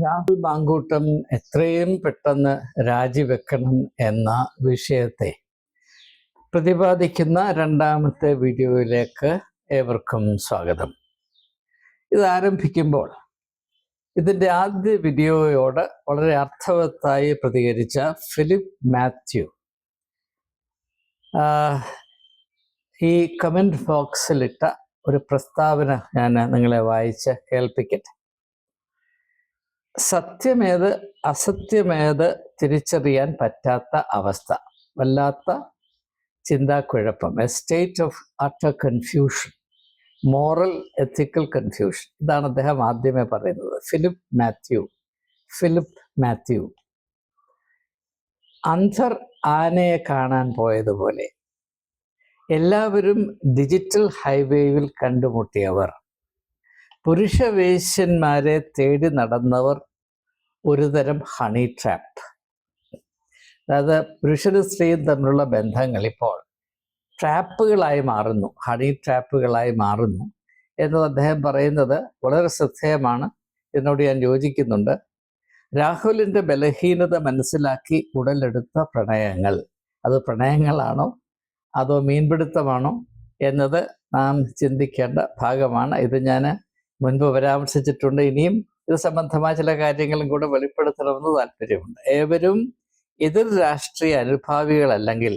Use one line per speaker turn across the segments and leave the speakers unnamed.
രാഹുൽ മാങ്കൂട്ടം എത്രയും പെട്ടെന്ന് രാജിവെക്കണം എന്ന വിഷയത്തെ പ്രതിപാദിക്കുന്ന രണ്ടാമത്തെ വീഡിയോയിലേക്ക് ഏവർക്കും സ്വാഗതം. ഇത് ആരംഭിക്കുമ്പോൾ ഇതിന്റെ ആദ്യ വീഡിയോയോട് വളരെ അർത്ഥവത്തായി പ്രതികരിച്ച ഫിലിപ്പ് മാത്യു. ഈ കമന്റ് ബോക്സിലിട്ട ഒരു പ്രസ്താവന ഞാൻ നിങ്ങളെ വായിച്ച് കേൾപ്പിക്കട്ടെ. സത്യമേത് അസത്യമേത് തിരിച്ചറിയാൻ പറ്റാത്ത അവസ്ഥ. വല്ലാത്ത ചിന്താക്കുഴപ്പം. A state of utter confusion moral ethical confusion ഇതാണ് അദ്ദേഹം ആദ്യമേ പറയുന്നത്. ഫിലിപ്പ് മാത്യു ഫിലിപ്പ് മാത്യു അന്ധർ ആനയെ കാണാൻ പോയതുപോലെ. എല്ലാവരും ഡിജിറ്റൽ ഹൈവേയിൽ കണ്ടുമുട്ടിയവർ. പുരുഷവേശ്യന്മാരെ തേടി നടന്നവർ ഒരു തരം ഹണി ട്രാപ്പ് അതായത് പുരുഷനും സ്ത്രീയും തമ്മിലുള്ള ബന്ധങ്ങൾ ഇപ്പോൾ ട്രാപ്പുകളായി മാറുന്നു ഹണി ട്രാപ്പുകളായി മാറുന്നു എന്നത് അദ്ദേഹം പറയുന്നത് വളരെ ശ്രദ്ധേയമാണ് എന്നോട് ഞാൻ യോജിക്കുന്നുണ്ട്. രാഹുലിന്റെ ബലഹീനത മനസ്സിലാക്കി ഉടലെടുത്ത പ്രണയങ്ങൾ. അത് പ്രണയങ്ങളാണോ? അതോ മീൻപിടുത്തമാണോ? എന്നത് നാം ചിന്തിക്കേണ്ട ഭാഗമാണ്. ഇത് ഞാൻ മുൻപ് പരാമർശിച്ചിട്ടുണ്ട്. ഇനിയും ഇത് സംബന്ധമായ ചില കാര്യങ്ങളും കൂടെ വെളിപ്പെടുത്തണമെന്ന് താല്പര്യമുണ്ട്. ഏവരും എതിർ രാഷ്ട്രീയ അനുഭാവികളല്ലെങ്കിൽ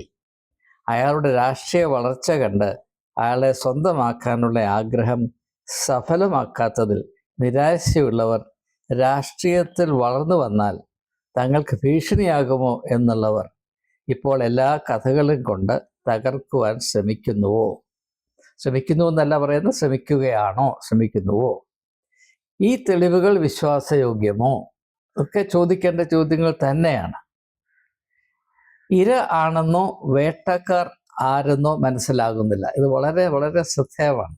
അയാളുടെ രാഷ്ട്രീയ വളർച്ച കണ്ട് അയാളെ സ്വന്തമാക്കാനുള്ള ആഗ്രഹം സഫലമാക്കാത്തതിൽ നിരാശയുള്ളവർ രാഷ്ട്രീയത്തിൽ വളർന്നു വന്നാൽ തങ്ങൾക്ക് ഭീഷണിയാകുമോ എന്നുള്ളവർ ഇപ്പോൾ എല്ലാ കഥകളും കൊണ്ട് തകർക്കുവാൻ ശ്രമിക്കുന്നുവോ? ശ്രമിക്കുന്നു എന്നല്ല പറയുന്നത് ശ്രമിക്കുകയാണോ? ശ്രമിക്കുന്നുവോ? ഈ തെളിവുകൾ വിശ്വാസയോഗ്യമോ? ഒക്കെ ചോദിക്കേണ്ട ചോദ്യങ്ങൾ തന്നെയാണ്. ഇര ആണെന്നോ വേട്ടക്കാർ ആരെന്നോ മനസ്സിലാകുന്നില്ല. ഇത് വളരെ വളരെ ശ്രദ്ധേയമാണ്.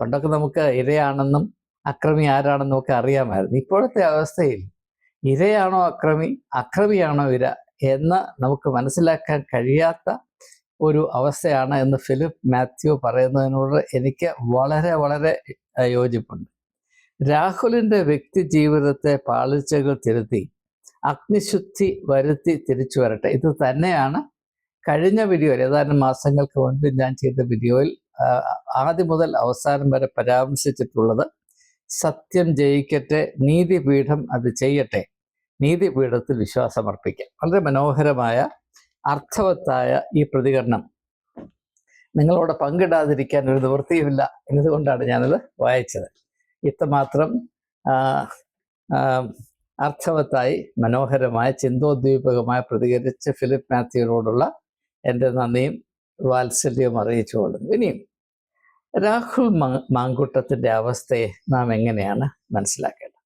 പണ്ടൊക്കെ നമുക്ക് ഇരയാണെന്നും അക്രമി ആരാണെന്നും ഒക്കെ അറിയാമായിരുന്നു. ഇപ്പോഴത്തെ അവസ്ഥയിൽ ഇരയാണോ അക്രമി അക്രമിയാണോ ഇര എന്ന് നമുക്ക് മനസ്സിലാക്കാൻ കഴിയാത്ത ഒരു അവസ്ഥയാണ് എന്ന് ഫിലിപ്പ് മാത്യു പറയുന്നതിനോട് എനിക്ക് വളരെ വളരെ യോജിപ്പുണ്ട്. രാഹുലിന്റെ വ്യക്തി ജീവിതത്തെ പാളിച്ചകൾ തിരുത്തി അഗ്നിശുദ്ധി വരുത്തി തിരിച്ചു വരട്ടെ. ഇത് തന്നെയാണ് കഴിഞ്ഞ വീഡിയോയിൽ ഏതാനും മാസങ്ങൾക്ക് മുൻപ് ഞാൻ ചെയ്ത വീഡിയോയിൽ ആദ്യം മുതൽ അവസാനം വരെ പരാമർശിച്ചിട്ടുള്ളത് സത്യം ജയിക്കട്ടെ നീതിപീഠം അത് ചെയ്യട്ടെ നീതിപീഠത്തിൽ വിശ്വാസമർപ്പിക്കാം. വളരെ മനോഹരമായ അർത്ഥവത്തായ ഈ പ്രതികരണം. നിങ്ങളോട് പങ്കിടാതിരിക്കാൻ ഒരു നിവൃത്തിയുമില്ല എന്നതുകൊണ്ടാണ് ഞാനത് വായിച്ചത്. ഇത്രമാത്രം അർത്ഥവത്തായി മനോഹരമായ ചിന്തോദ്ദീപകമായി പ്രതികരിച്ച് ഫിലിപ്പ് മാത്യുവിനോടുള്ള എന്റെ നന്ദിയും വാത്സല്യവും അറിയിച്ചുകൊള്ളുന്നു ഇനിയും രാഹുൽ മാങ്കുട്ടത്തിന്റെ അവസ്ഥയെ നാം എങ്ങനെയാണ് മനസ്സിലാക്കേണ്ടത്?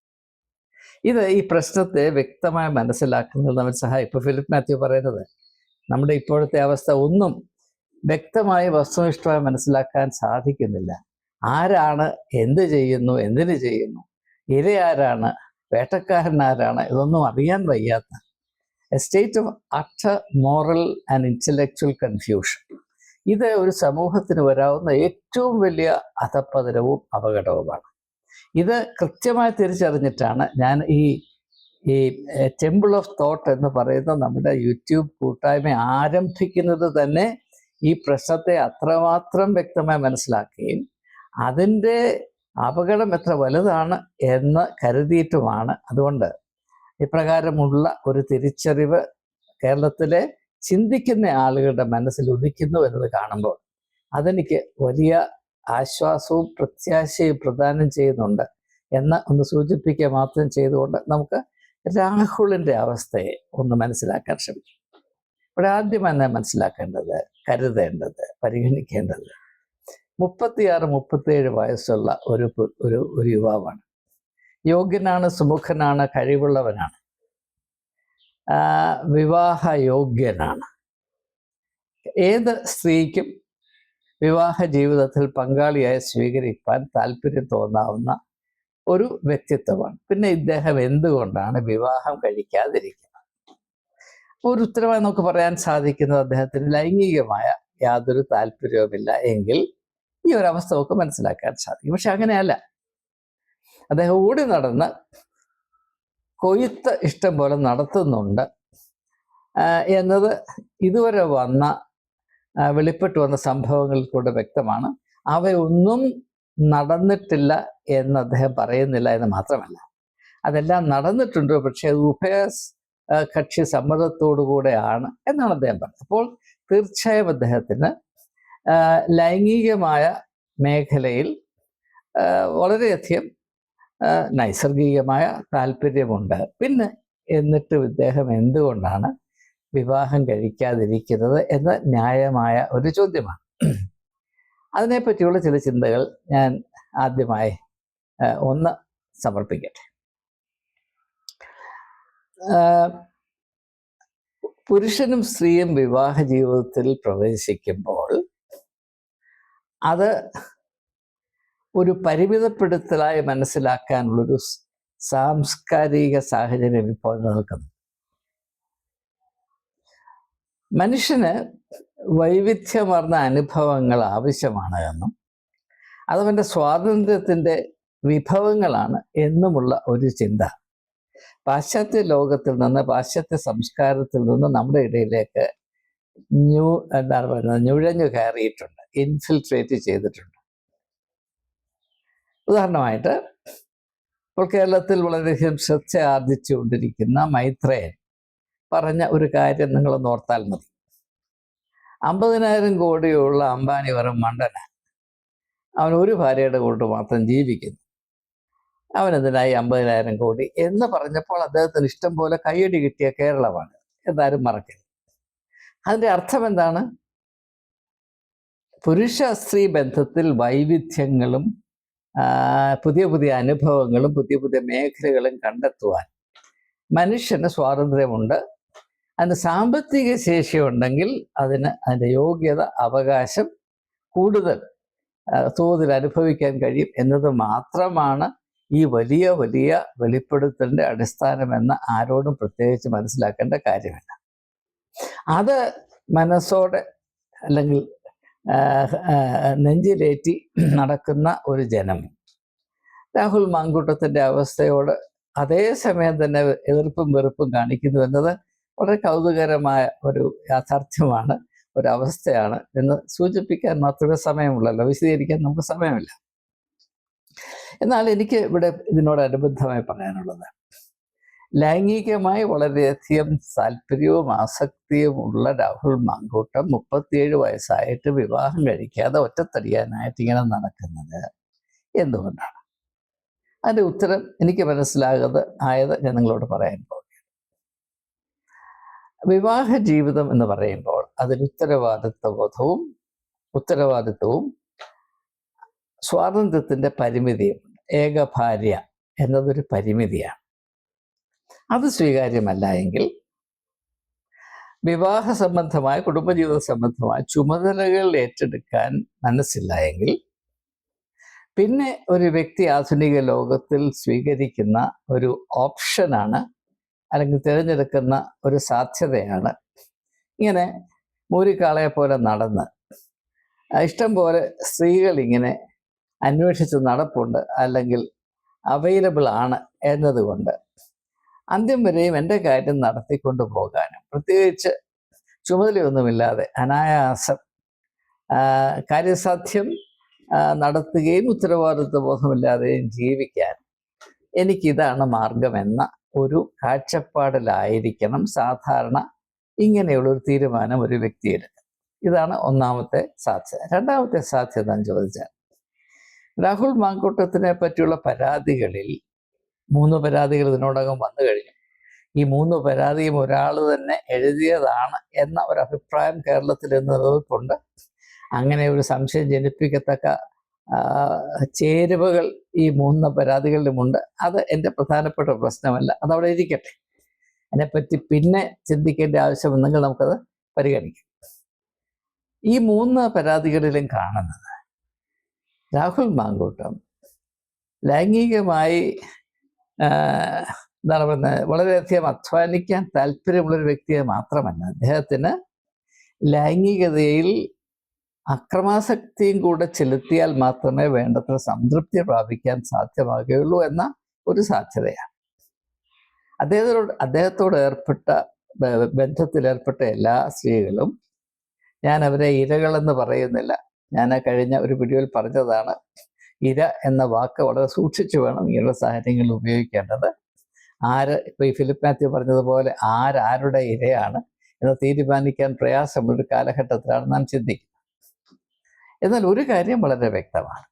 ഇത് ഈ പ്രശ്നത്തെ വ്യക്തമായി മനസ്സിലാക്കുന്നത് നമ്മൾ സഹായം ഇപ്പോൾ ഫിലിപ്പ് മാത്യു പറയുന്നത് നമ്മുടെ ഇപ്പോഴത്തെ അവസ്ഥ ഒന്നും വ്യക്തമായി വസ്തുനിഷ്ഠമായി മനസ്സിലാക്കാൻ സാധിക്കുന്നില്ല. ആരാണ് എന്ത് ചെയ്യുന്നു എന്തിന് ചെയ്യുന്നു ഇര ആരാണ് വേട്ടക്കാരൻ ആരാണ് ഇതൊന്നും അറിയാൻ വയ്യാത്ത a state of utter moral and intellectual confusion ഇത് ഒരു സമൂഹത്തിന് വരാവുന്ന ഏറ്റവും വലിയ അധപ്പതനവും അപകടവുമാണ്. ഇത് കൃത്യമായി തിരിച്ചറിഞ്ഞിട്ടാണ് ഞാൻ ഈ ഈ ടെമ്പിൾ ഓഫ് തോട്ട് എന്ന് പറയുന്ന നമ്മുടെ യൂട്യൂബ് കൂട്ടായ്മ ആരംഭിക്കുന്നത് തന്നെ ഈ പ്രശ്നത്തെ അത്രമാത്രം വ്യക്തമായി മനസ്സിലാക്കുകയും അതിന്റെ അപകടം എത്ര വലുതാണ് എന്ന് കരുതിയിട്ടുമാണ്. അതുകൊണ്ട് ഇപ്രകാരമുള്ള ഒരു തിരിച്ചറിവ് കേരളത്തിലെ ചിന്തിക്കുന്ന ആളുകളുടെ മനസ്സിൽ ഉദിക്കുന്നു എന്നത് കാണുമ്പോൾ അതെനിക്ക് വലിയ ആശ്വാസവും പ്രത്യാശയും പ്രദാനം ചെയ്യുന്നുണ്ട്. എന്ന് ഒന്ന് സൂചിപ്പിക്കുക മാത്രം ചെയ്തുകൊണ്ട് നമുക്ക് രാഹുലിന്റെ അവസ്ഥയെ ഒന്ന് മനസ്സിലാക്കാൻ ശ്രമിക്കും. ഇവിടെ ആദ്യം തന്നെ മനസ്സിലാക്കേണ്ടത് കരുതേണ്ടത് പരിഗണിക്കേണ്ടത് മുപ്പത്തിയാറ് മുപ്പത്തിയേഴ് വയസ്സുള്ള ഒരു ഒരു ഒരു യുവാവാണ്. യോഗ്യനാണ് സുമുഖനാണ് കഴിവുള്ളവനാണ്. വിവാഹ യോഗ്യനാണ് ഏത് സ്ത്രീക്കും വിവാഹ ജീവിതത്തിൽ പങ്കാളിയായി സ്വീകരിക്കാൻ താല്പര്യം തോന്നാവുന്ന ഒരു വ്യക്തിത്വമാണ്. പിന്നെ ഇദ്ദേഹം എന്തുകൊണ്ടാണ് വിവാഹം കഴിക്കാതിരിക്കുന്നത്? ഒരു ഉത്തരവായി നമുക്ക് പറയാൻ സാധിക്കുന്നത് അദ്ദേഹത്തിന് ലൈംഗികമായ യാതൊരു താല്പര്യവുമില്ല എങ്കിൽ ഈ ഒരു അവസ്ഥ നമുക്ക് മനസ്സിലാക്കാൻ സാധിക്കും. പക്ഷെ അങ്ങനെയല്ല. അദ്ദേഹം ഓടി നടന്ന് കൊയ്ത്ത് ഇഷ്ടം പോലെ നടത്തുന്നുണ്ട്. എന്നത് ഇതുവരെ വന്ന വെളിപ്പെട്ട് വന്ന സംഭവങ്ങളിൽ കൂടെ വ്യക്തമാണ്. അവയൊന്നും നടന്നിട്ടില്ല എന്ന് അദ്ദേഹം പറയുന്നില്ല എന്ന് മാത്രമല്ല. അതെല്ലാം നടന്നിട്ടുണ്ട് പക്ഷേ അത് ഉഭയ കക്ഷി സമ്മതത്തോടു കൂടെയാണ് എന്നാണ് അദ്ദേഹം പറഞ്ഞത്. അപ്പോൾ തീർച്ചയായും അദ്ദേഹത്തിന് ലൈംഗികമായ മേഖലയിൽ വളരെയധികം നൈസർഗികമായ താല്പര്യമുണ്ട്. പിന്നെ എന്നിട്ടും ഇദ്ദേഹം എന്തുകൊണ്ടാണ് വിവാഹം കഴിക്കാതിരിക്കുന്നത് എന്ന ന്യായമായ ഒരു ചോദ്യമാണ്. അതിനെപ്പറ്റിയുള്ള ചില ചിന്തകൾ ഞാൻ ആദ്യമായി ഒന്ന് സമർപ്പിക്കട്ടെ. പുരുഷനും സ്ത്രീയും വിവാഹ ജീവിതത്തിൽ പ്രവേശിക്കുമ്പോൾ അത് ഒരു പരിമിതപ്പെടുത്തലായി മനസ്സിലാക്കാനുള്ളൊരു സാംസ്കാരിക സാഹചര്യം ഇപ്പോൾ നിൽക്കുന്നു മനുഷ്യന് വൈവിധ്യമർന്ന അനുഭവങ്ങൾ ആവശ്യമാണ് എന്നും അതവന്റെ സ്വാതന്ത്ര്യത്തിന്റെ വിഭവങ്ങളാണ് എന്നുമുള്ള ഒരു ചിന്ത. പാശ്ചാത്യ ലോകത്തിൽ നിന്ന് പാശ്ചാത്യ സംസ്കാരത്തിൽ നിന്ന് നമ്മുടെ ഇടയിലേക്ക് ന്യൂ എന്താണ് പറയുന്നത് നുഴഞ്ഞു കയറിയിട്ടുണ്ട് ഇൻഫിൽട്രേറ്റ് ചെയ്തിട്ടുണ്ട്. ഉദാഹരണമായിട്ട് ഇപ്പോൾ കേരളത്തിൽ വളരെയധികം ശ്രദ്ധ ആർജിച്ചുകൊണ്ടിരിക്കുന്ന മൈത്രേയൻ പറഞ്ഞ ഒരു കാര്യം നിങ്ങൾ ഓർത്താൽ മതി. അമ്പതിനായിരം കോടിയുള്ള അംബാനി വെറും മണ്ടന. അവൻ ഒരു ഭാര്യയുടെ കൂട്ട് മാത്രം ജീവിക്കുന്നു. അവൻ എന്തിനായി അമ്പതിനായിരം കോടി എന്ന് പറഞ്ഞപ്പോൾ അദ്ദേഹത്തിന് ഇഷ്ടം പോലെ കയ്യടി കിട്ടിയ കേരളമാണ്. എന്നാരും മറക്കരുത്. അതിന്റെ അർത്ഥം എന്താണ്? പുരുഷ സ്ത്രീ ബന്ധത്തിൽ വൈവിധ്യങ്ങളും പുതിയ പുതിയ അനുഭവങ്ങളും പുതിയ പുതിയ മേഖലകളും കണ്ടെത്തുവാൻ മനുഷ്യന് സ്വാതന്ത്ര്യമുണ്ട്. അതിന് സാമ്പത്തിക ശേഷി ഉണ്ടെങ്കിൽ അതിന് അതിന്റെ യോഗ്യത അവകാശം കൂടുതൽ തോതിൽ അനുഭവിക്കാൻ കഴിയും എന്നത് മാത്രമാണ് ഈ വലിയ വലിയ വെളിപ്പെടുത്തലിന്റെ അടിസ്ഥാനമെന്ന് ആരോടും പ്രത്യേകിച്ച് മനസ്സിലാക്കേണ്ട കാര്യമില്ല. അത് മനസ്സോടെ അല്ലെങ്കിൽ നെഞ്ചിലേറ്റി നടക്കുന്ന ഒരു ജനം രാഹുൽ മാങ്കൂട്ടത്തിന്റെ അവസ്ഥയോട് അതേ സമയം തന്നെ എതിർപ്പും വെറുപ്പും കാണിക്കുന്നു എന്നത് വളരെ കൗതുകരമായ ഒരു യാഥാർത്ഥ്യമാണ് ഒരു അവസ്ഥയാണ് എന്ന് സൂചിപ്പിക്കാൻ മാത്രമേ സമയമുള്ളല്ലോ. വിശദീകരിക്കാൻ നമുക്ക് സമയമില്ല. എന്നാൽ എനിക്ക് ഇവിടെ ഇതിനോടനുബന്ധമായി പറയാനുള്ളത്. ലൈംഗികമായി വളരെയധികം താല്പര്യവും ആസക്തിയും ഉള്ള രാഹുൽ മാങ്കൂട്ടം മുപ്പത്തിയേഴ് വയസ്സായിട്ട് വിവാഹം കഴിക്കാതെ ഒറ്റത്തടിയാനായിട്ട് ഇങ്ങനെ നടക്കുന്നത് എന്തുകൊണ്ടാണ്? അതിന്റെ ഉത്തരം എനിക്ക് മനസ്സിലാകാതെ ആയത് ഞാൻ നിങ്ങളോട് പറയാൻ പോകും വിവാഹ ജീവിതം എന്ന് പറയുമ്പോൾ അതിന് ഉത്തരവാദിത്വ ബോധവും ഉത്തരവാദിത്വവും സ്വാതന്ത്ര്യത്തിന്റെ പരിമിതിയും ഏക ഭാര്യ എന്നതൊരു പരിമിതിയാണ്. അത് സ്വീകാര്യമല്ല എങ്കിൽ വിവാഹ സംബന്ധമായ കുടുംബജീവിത സംബന്ധമായ ചുമതലകൾ ഏറ്റെടുക്കാൻ മനസ്സില്ല എങ്കിൽ പിന്നെ ഒരു വ്യക്തി ആധുനിക ലോകത്തിൽ സ്വീകരിക്കുന്ന ഒരു ഓപ്ഷനാണ് അല്ലെങ്കിൽ തിരഞ്ഞെടുക്കുന്ന ഒരു സാധ്യതയാണ്. ഇങ്ങനെ മൂരിക്കാളയെ പോലെ നടന്ന് ഇഷ്ടം പോലെ സ്ത്രീകൾ ഇങ്ങനെ അന്വേഷിച്ച് നടപ്പുണ്ട് അല്ലെങ്കിൽ അവൈലബിൾ ആണ് എന്നതുകൊണ്ട് അന്ത്യം വരെയും എന്റെ കാര്യം നടത്തിക്കൊണ്ടു പോകാനും പ്രത്യേകിച്ച് ചുമതലയൊന്നുമില്ലാതെ അനായാസം കാര്യസാധ്യം നടത്തുകയും ഉത്തരവാദിത്വ ബോധമില്ലാതെയും ജീവിക്കാൻ എനിക്കിതാണ് മാർഗമെന്ന ഒരു കാഴ്ചപ്പാടിലായിരിക്കണം സാധാരണ ഇങ്ങനെയുള്ളൊരു തീരുമാനം ഒരു വ്യക്തി എടുക്കുക ഇതാണ് ഒന്നാമത്തെ സാധ്യത. രണ്ടാമത്തെ സാധ്യത എന്ന് ചോദിച്ചാൽ രാഹുൽ മാങ്കൂട്ടത്തിനെ പറ്റിയുള്ള പരാതികളിൽ മൂന്ന് പരാതികൾ ഇതിനോടകം വന്നു കഴിഞ്ഞു. ഈ മൂന്ന് പരാതിയും ഒരാൾ തന്നെ എഴുതിയതാണ് എന്ന ഒരു അഭിപ്രായം കേരളത്തിൽ നിലനിൽപ്പുണ്ട്. അങ്ങനെ ഒരു സംശയം ജനിപ്പിക്കത്തക്ക ചേരുവകൾ ഈ മൂന്ന് പരാതികളിലുമുണ്ട് അത് എന്റെ പ്രധാനപ്പെട്ട പ്രശ്നമല്ല. അതവിടെ ഇരിക്കട്ടെ. അതിനെപ്പറ്റി പിന്നെ ചിന്തിക്കേണ്ട ആവശ്യമുണ്ടെങ്കിൽ നമുക്കത് പരിഗണിക്കാം. ഈ മൂന്ന് പരാതികളിലും കാണുന്നത് രാഹുൽ മാങ്കൂട്ടം ലൈംഗികമായി എന്താണ് പറയുന്നത് വളരെയധികം അധ്വാനിക്കാൻ താല്പര്യമുള്ളൊരു വ്യക്തിയെ മാത്രമല്ല. അദ്ദേഹത്തിന് ലൈംഗികതയിൽ അക്രമാസക്തിയും കൂടെ ചെലുത്തിയാൽ മാത്രമേ വേണ്ടത്ര സംതൃപ്തി പ്രാപിക്കാൻ സാധ്യമാകുകയുള്ളൂ എന്ന ഒരു സാധ്യതയാണ്. അദ്ദേഹത്തോട് അദ്ദേഹത്തോട് ഏർപ്പെട്ട ബന്ധത്തിലേർപ്പെട്ട എല്ലാ സ്ത്രീകളും ഞാൻ അവരെ ഇരകളെന്ന് പറയുന്നില്ല. ഞാൻ കഴിഞ്ഞ ഒരു വീഡിയോയിൽ പറഞ്ഞതാണ് ഇര എന്ന വാക്ക് വളരെ സൂക്ഷിച്ചു വേണം ഇങ്ങനെയുള്ള സാഹചര്യങ്ങളിൽ ഉപയോഗിക്കേണ്ടത്. ആര് ഇപ്പൊ ഈ ഫിലിപ്പ് മാത്യു പറഞ്ഞതുപോലെ ആരാരുടെ ഇരയാണ് എന്ന് തീരുമാനിക്കാൻ പ്രയാസമുള്ളൊരു കാലഘട്ടത്തിലാണ് നാം ചിന്തിക്കുന്നത്. എന്നാൽ ഒരു കാര്യം വളരെ വ്യക്തമാണ്.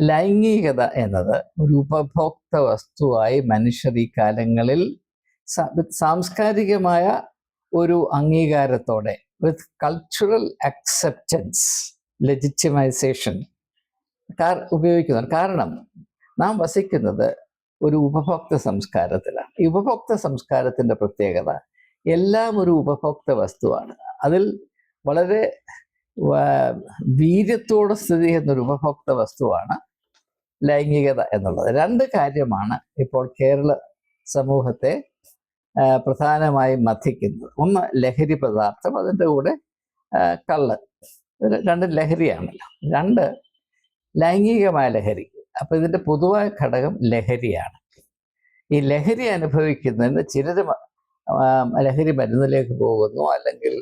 ലൈംഗികത എന്നത് ഒരു ഉപഭോക്ത വസ്തുവായി മനുഷ്യർ ഈ കാലങ്ങളിൽ സാംസ്കാരികമായ ഒരു അംഗീകാരത്തോടെ വിത്ത് കൾച്ചറൽ അക്സെപ്റ്റൻസ് ലെജിറ്റിമൈസേഷൻ ഉപയോഗിക്കുന്നുണ്ട്. കാരണം നാം വസിക്കുന്നത് ഒരു ഉപഭോക്ത സംസ്കാരത്തിലാണ്. ഈ ഉപഭോക്ത സംസ്കാരത്തിന്റെ പ്രത്യേകത എല്ലാം ഒരു ഉപഭോക്ത വസ്തുവാണ്. അതിൽ വളരെ വീര്യത്തോടെ സ്ഥിതി ചെയ്യുന്ന ഒരു ഉപഭോക്ത വസ്തുവാണ് ലൈംഗികത എന്നുള്ളത്. രണ്ട് കാര്യമാണ് ഇപ്പോൾ കേരള സമൂഹത്തെ പ്രധാനമായി മഥിക്കുന്നത്. ഒന്ന് ലഹരി പദാർത്ഥം അതിന്റെ കൂടെ കള്ള്. രണ്ട് ലഹരിയാണല്ലോ. രണ്ട് ലൈംഗികമായ ലഹരി. അപ്പൊ ഇതിന്റെ പൊതുവായ ഘടകം ലഹരിയാണ്. ഈ ലഹരി അനുഭവിക്കുന്നതിന് ചിലർ ലഹരി മരുന്നിലേക്ക് പോകുന്നു അല്ലെങ്കിൽ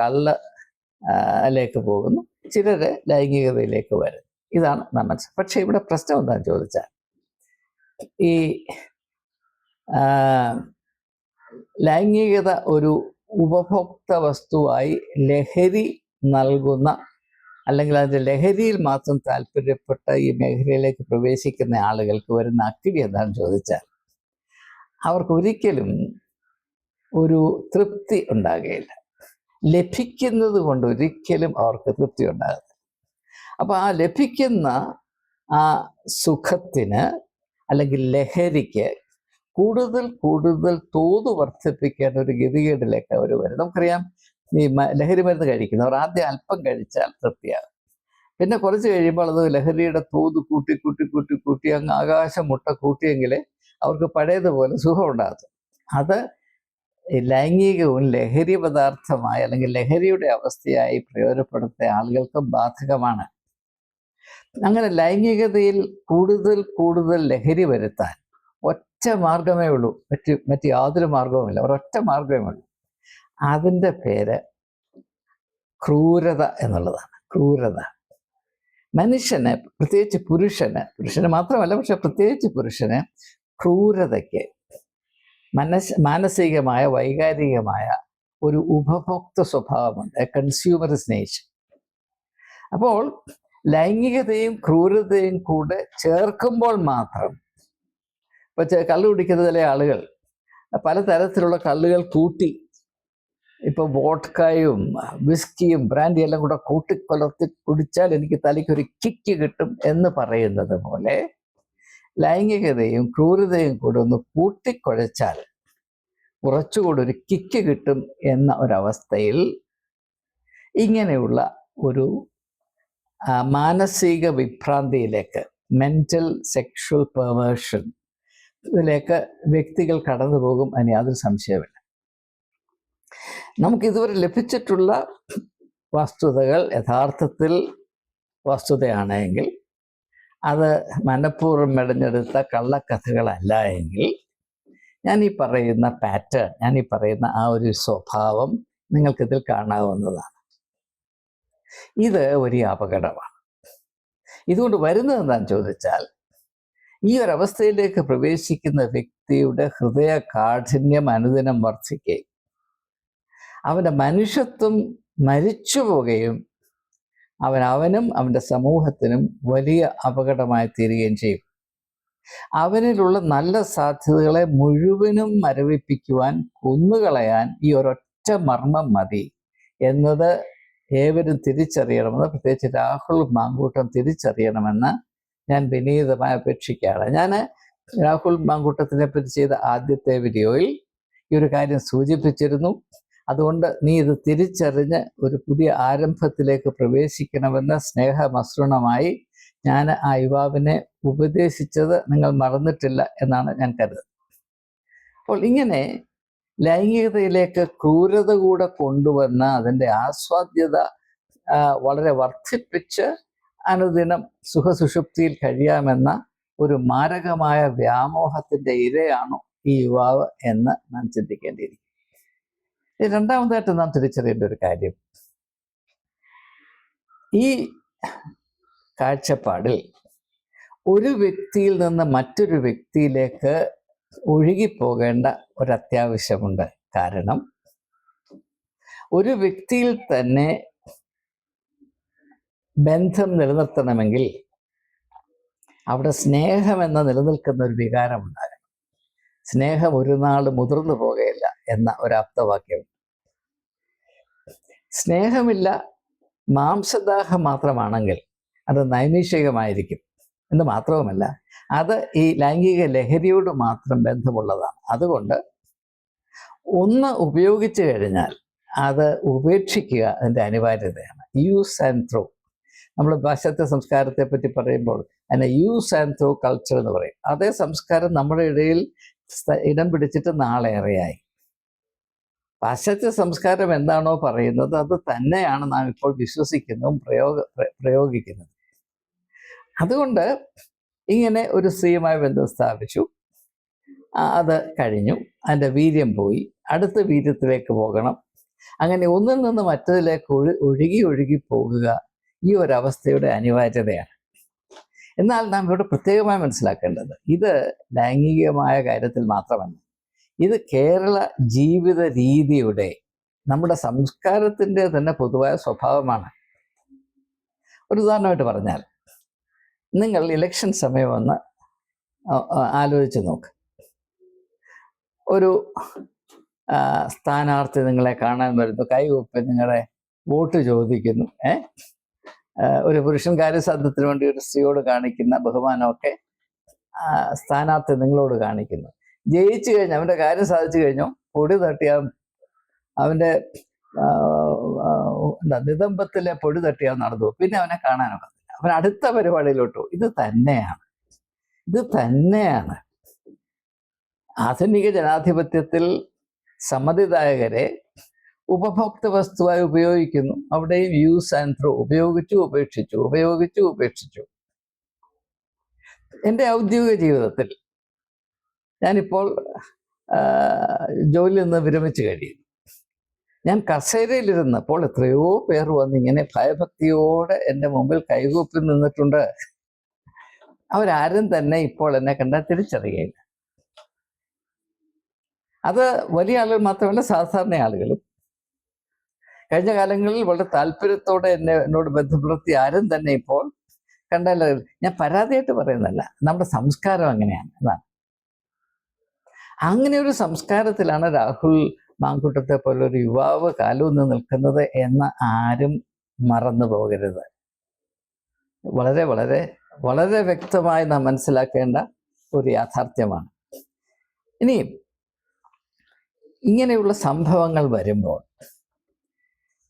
കള്ള് ലേക്ക് പോകുന്നു. ചിലര് ലൈംഗികതയിലേക്ക് വരുന്നു ഇതാണ് നമ്മൾ പക്ഷെ ഇവിടെ പ്രശ്നം എന്താണെന്ന് ചോദിച്ചാൽ ഈ ലൈംഗികത ഒരു ഉപഭോക്ത വസ്തുവായി ലഹരി നൽകുന്ന അല്ലെങ്കിൽ അതിന്റെ ലഹരിയിൽ മാത്രം താല്പര്യപ്പെട്ട ഈ മേഖലയിലേക്ക് പ്രവേശിക്കുന്ന ആളുകൾക്ക് വരുന്ന അക്കിടി എന്താണെന്ന് ചോദിച്ചാൽ അവർക്ക് ഒരിക്കലും ഒരു തൃപ്തി ഉണ്ടാകുകയില്ല. ലഭിക്കുന്നത് കൊണ്ട് ഒരിക്കലും അവർക്ക് തൃപ്തി ഉണ്ടാകുന്നില്ല അപ്പോൾ ആ ലഭിക്കുന്ന ആ സുഖത്തിന് അല്ലെങ്കിൽ ലഹരിക്ക് കൂടുതൽ കൂടുതൽ തോത് വർദ്ധിപ്പിക്കാൻ ഒരു ഗതികേടിലേക്ക് അവർ വരും. നമുക്കറിയാം ഈ ലഹരി മരുന്ന് കഴിക്കുന്നവർ ആദ്യം അല്പം കഴിച്ചാൽ തൃപ്തിയാകും. പിന്നെ കുറച്ച് കഴിയുമ്പോൾ അത് ലഹരിയുടെ തോത് കൂട്ടി കൂട്ടി കൂട്ടി കൂട്ടി അങ്ങ് ആകാശം മുട്ട കൂട്ടിയെങ്കിലേ അവർക്ക് പഴയതുപോലെ സുഖം ഉണ്ടാകും അത് ലൈംഗികവും ലഹരി പദാർത്ഥമായി അല്ലെങ്കിൽ ലഹരിയുടെ അവസ്ഥയായി പ്രയോജനപ്പെടുത്തിയ ആളുകൾക്ക് ബാധകമാണ്. അങ്ങനെ ലൈംഗികതയിൽ കൂടുതൽ കൂടുതൽ ലഹരി വരുത്താൻ ഒറ്റ മാർഗമേ ഉള്ളൂ. മറ്റ് മറ്റ് യാതൊരു മാർഗവുമില്ല ഒരൊറ്റ മാർഗമേ ഉള്ളൂ. അതിന്റെ പേര് ക്രൂരത എന്നുള്ളതാണ്. ക്രൂരത. മനുഷ്യന് പ്രത്യേകിച്ച് പുരുഷന് പുരുഷന് മാത്രമല്ല പക്ഷെ പ്രത്യേകിച്ച് പുരുഷന് ക്രൂരതയ്ക്ക് മനസ് മാനസികമായ വൈകാരികമായ ഒരു ഉപഭോക്തൃ സ്വഭാവമുണ്ട്. കൺസ്യൂമറിസ് നേച്ചർ അപ്പോൾ ലൈംഗികതയും ക്രൂരതയും കൂടെ ചേർക്കുമ്പോൾ മാത്രം ഇപ്പൊ കള്ളു കുടിക്കുന്ന ചില ആളുകൾ പലതരത്തിലുള്ള കള്ളുകൾ കൂട്ടി ഇപ്പൊ വോട്ട്കായും വിസ്കിയും ബ്രാൻഡി എല്ലാം കൂടെ കൂട്ടിക്കൊലർത്തി കുടിച്ചാൽ എനിക്ക് തലയ്ക്ക് ഒരു കിക്ക് കിട്ടും എന്ന് പറയുന്നത് പോലെ ലൈംഗികതയും ക്രൂരതയും കൂടെ ഒന്ന് കൂട്ടിക്കുഴച്ചാൽ കുറച്ചുകൂടി ഒരു കിക്ക് കിട്ടും എന്ന ഒരവസ്ഥയിൽ ഇങ്ങനെയുള്ള ഒരു മാനസിക വിഭ്രാന്തിയിലേക്ക് മെന്റൽ സെക്ഷൽ പെർവേർഷൻ ഇതിലേക്ക് വ്യക്തികൾ കടന്നു പോകും അതിന് യാതൊരു സംശയമില്ല നമുക്ക് ഇതുവരെ ലഭിച്ചിട്ടുള്ള വസ്തുതകൾ യഥാർത്ഥത്തിൽ വസ്തുതയാണെങ്കിൽ അത് മനഃപൂർവം മെടഞ്ഞെടുത്ത കള്ളക്കഥകളല്ല എങ്കിൽ ഞാൻ ഈ പറയുന്ന പാറ്റേൺ ഞാൻ ഈ പറയുന്ന ആ ഒരു സ്വഭാവം നിങ്ങൾക്കിതിൽ കാണാവുന്നതാണ്. ഇത് ഒരു അപകടമാണ്. ഇതുകൊണ്ട് വരുന്നത് എന്താണെന്ന് ചോദിച്ചാൽ ഈ ഒരു അവസ്ഥയിലേക്ക് പ്രവേശിക്കുന്ന വ്യക്തിയുടെ ഹൃദയ കാഠിന്യം അനുദിനം വർദ്ധിക്കുകയും അവന്റെ മനുഷ്യത്വം മരിച്ചു പോകുകയും അവൻ അവനും അവന്റെ സമൂഹത്തിനും വലിയ അപകടമായി തീരുകയും ചെയ്യും. അവനിലുള്ള നല്ല സാധ്യതകളെ മുഴുവനും മരവിപ്പിക്കുവാൻ കൊന്നുകളയാൻ ഈ ഒരൊറ്റ മർമ്മം മതി എന്നത് ഏവരും തിരിച്ചറിയണമെന്ന് പ്രത്യേകിച്ച് രാഹുൽ മാങ്കൂട്ടം തിരിച്ചറിയണമെന്ന് ഞാൻ വിനീതമായി അപേക്ഷിക്കുകയാണ്. ഞാൻ രാഹുൽ മാങ്കൂട്ടത്തിനെ പറ്റി ചെയ്ത ആദ്യത്തെ വീഡിയോയിൽ ഈ ഒരു കാര്യം സൂചിപ്പിച്ചിരുന്നു. അതുകൊണ്ട് നീ ഇത് തിരിച്ചറിഞ്ഞ് ഒരു പുതിയ ആരംഭത്തിലേക്ക് പ്രവേശിക്കണമെന്ന് സ്നേഹമസൃണമായി ഞാൻ ആ യുവാവിനെ ഉപദേശിച്ചത് നിങ്ങൾ മറന്നിട്ടില്ല എന്നാണ് ഞാൻ കരുതുന്നത്. അപ്പോൾ ഇങ്ങനെ ലൈംഗികതയിലേക്ക് ക്രൂരത കൂടെ കൊണ്ടുവന്ന് അതിന്റെ ആസ്വാദ്യത വളരെ വർദ്ധിപ്പിച്ച് അനുദിനം സുഖസുഷുപ്തിയിൽ കഴിയാമെന്ന ഒരു മാരകമായ വ്യാമോഹത്തിന്റെ ഇരയാണോ ഈ യുവാവ് എന്ന് നാം ചിന്തിക്കേണ്ടിയിരിക്കും ഇനി രണ്ടാമതായിട്ട് നാം തിരിച്ചറിയേണ്ട ഒരു കാര്യം. ഈ കാഴ്ചപ്പാടിൽ ഒരു വ്യക്തിയിൽ നിന്ന് മറ്റൊരു വ്യക്തിയിലേക്ക് ഒഴുകിപ്പോകേണ്ട ഒരു അത്യാവശ്യമുണ്ട് കാരണം ഒരു വ്യക്തിയിൽ തന്നെ ബന്ധം നിലനിർത്തണമെങ്കിൽ അവിടെ സ്നേഹം എന്ന നിലനിൽക്കുന്ന ഒരു വികാരം ഉണ്ടാകണം. സ്നേഹം ഒരു നാൾ മുതിർന്നു പോകുകയില്ല എന്ന ഒരു ആപ്തവാക്യം സ്നേഹമില്ല മാംസദാഹം മാത്രമാണെങ്കിൽ അത് നൈമിഷികമായിരിക്കും. എന്ന് മാത്രവുമല്ല അത് ഈ ലൈംഗിക ലഹരിയോട് മാത്രം ബന്ധമുള്ളതാണ്. അതുകൊണ്ട് ഒന്ന് ഉപയോഗിച്ചു കഴിഞ്ഞാൽ അത് ഉപേക്ഷിക്കുക അതിന്റെ അനിവാര്യതയാണ്. യൂസ് ആൻഡ് ത്രൂ നമ്മൾ പാശ്ചാത്യ സംസ്കാരത്തെ പറ്റി പറയുമ്പോൾ അതിനെ യൂസ് ആൻഡ് ത്രൂ കൾച്ചർ എന്ന് പറയും. അതേ സംസ്കാരം നമ്മുടെ ഇടയിൽ ഇടം പിടിച്ചിട്ട് നാളേറെയായി. പാശ്ചാത്യ സംസ്കാരം എന്താണോ പറയുന്നത് അത് തന്നെയാണ് നാം ഇപ്പോൾ വിശ്വസിക്കുന്നതും പ്രയോഗ പ്ര- പ്രയോഗിക്കുന്നത്. അതുകൊണ്ട് ഇങ്ങനെ ഒരു സ്ത്രീയുമായി ബന്ധം സ്ഥാപിച്ചു. അത് കഴിഞ്ഞു. അതിന്റെ വീര്യം പോയി. അടുത്ത വീര്യത്തിലേക്ക് പോകണം. അങ്ങനെ ഒന്നിൽ നിന്ന് മറ്റതിലേക്ക് ഒഴു ഒഴുകി ഒഴുകി പോകുക ഈ ഒരവസ്ഥയുടെ അനിവാര്യതയാണ്. എന്നാൽ നാം ഇവിടെ പ്രത്യേകമായി മനസ്സിലാക്കേണ്ടത് ഇത് ലൈംഗികമായ കാര്യത്തിൽ മാത്രമല്ല. ഇത് കേരള ജീവിത രീതിയുടെ നമ്മുടെ സംസ്കാരത്തിന്റെ തന്നെ പൊതുവായ സ്വഭാവമാണ്. ഒരു ഉദാഹരണമായിട്ട് പറഞ്ഞാൽ നിങ്ങൾ ഇലക്ഷൻ സമയം ഒന്ന് ആലോചിച്ച് നോക്ക്. ഒരു സ്ഥാനാർത്ഥി നിങ്ങളെ കാണാൻ വരുന്നു കൈകൂപ്പി നിങ്ങളെ വോട്ട് ചോദിക്കുന്നു ഏ? ഒരു പുരുഷൻ കാര്യസാധ്യത്തിന് വേണ്ടി ഒരു സ്ത്രീയോട് കാണിക്കുന്ന ബഹുമാനമൊക്കെ സ്ഥാനാർത്ഥി നിങ്ങളോട് കാണിക്കുന്നു. ജയിച്ചു കഴിഞ്ഞു അവന്റെ കാര്യം സാധിച്ചു കഴിഞ്ഞു. പൊടി തട്ടിയ അവന്റെ എന്താ നിതംബത്തിലെ പൊടി തട്ടിയാൽ നടന്നു. പിന്നെ അവനെ കാണാനൊക്കെ അവൻ അടുത്ത പരിപാടിയിലോട്ടു ഇത് തന്നെയാണ്. ഇത് തന്നെയാണ്. ആധുനിക ജനാധിപത്യത്തിൽ സമ്മതിദായകരെ ഉപഭോക്തൃ വസ്തുവായി ഉപയോഗിക്കുന്നു. അവിടെയും യൂസ് ആൻഡ് ത്രൂ ഉപയോഗിച്ചു ഉപേക്ഷിച്ചു ഉപയോഗിച്ചു ഉപേക്ഷിച്ചു. എന്റെ ഔദ്യോഗിക ജീവിതത്തിൽ ഞാനിപ്പോൾ ജോലിയിൽ നിന്ന് വിരമിച്ചു കഴിയും ഞാൻ കസേരയിലിരുന്നപ്പോൾ എത്രയോ പേർ വന്ന് ഇങ്ങനെ ഭയഭക്തിയോടെ എന്റെ മുമ്പിൽ കൈകൂപ്പി നിന്നിട്ടുണ്ട്. അവരാരും തന്നെ ഇപ്പോൾ എന്നെ കണ്ടാൽ തിരിച്ചറിയുകയില്ല അത് വലിയ ആളുകൾ മാത്രമല്ല സാധാരണ ആളുകളും. കഴിഞ്ഞ കാലങ്ങളിൽ വളരെ താല്പര്യത്തോടെ എന്നെ എന്നോട് ബന്ധപ്പെടുത്തി ആരും തന്നെ ഇപ്പോൾ കണ്ടാൽ ഞാൻ പരാതിയായിട്ട് പറയുന്നല്ല നമ്മുടെ സംസ്കാരം അങ്ങനെയാണ് എന്നാണ്. അങ്ങനെ ഒരു സംസ്കാരത്തിലാണ് രാഹുൽ മാങ്കുട്ടത്തെ ഒരു യുവാവ് കാലൂന്ന് നിൽക്കുന്നത് എന്ന് ആരും മറന്നു പോകരുത്. വളരെ വളരെ വളരെ വ്യക്തമായി നാം മനസ്സിലാക്കേണ്ട ഒരു യാഥാർത്ഥ്യമാണ്. ഇനി ഇങ്ങനെയുള്ള സംഭവങ്ങൾ വരുമ്പോൾ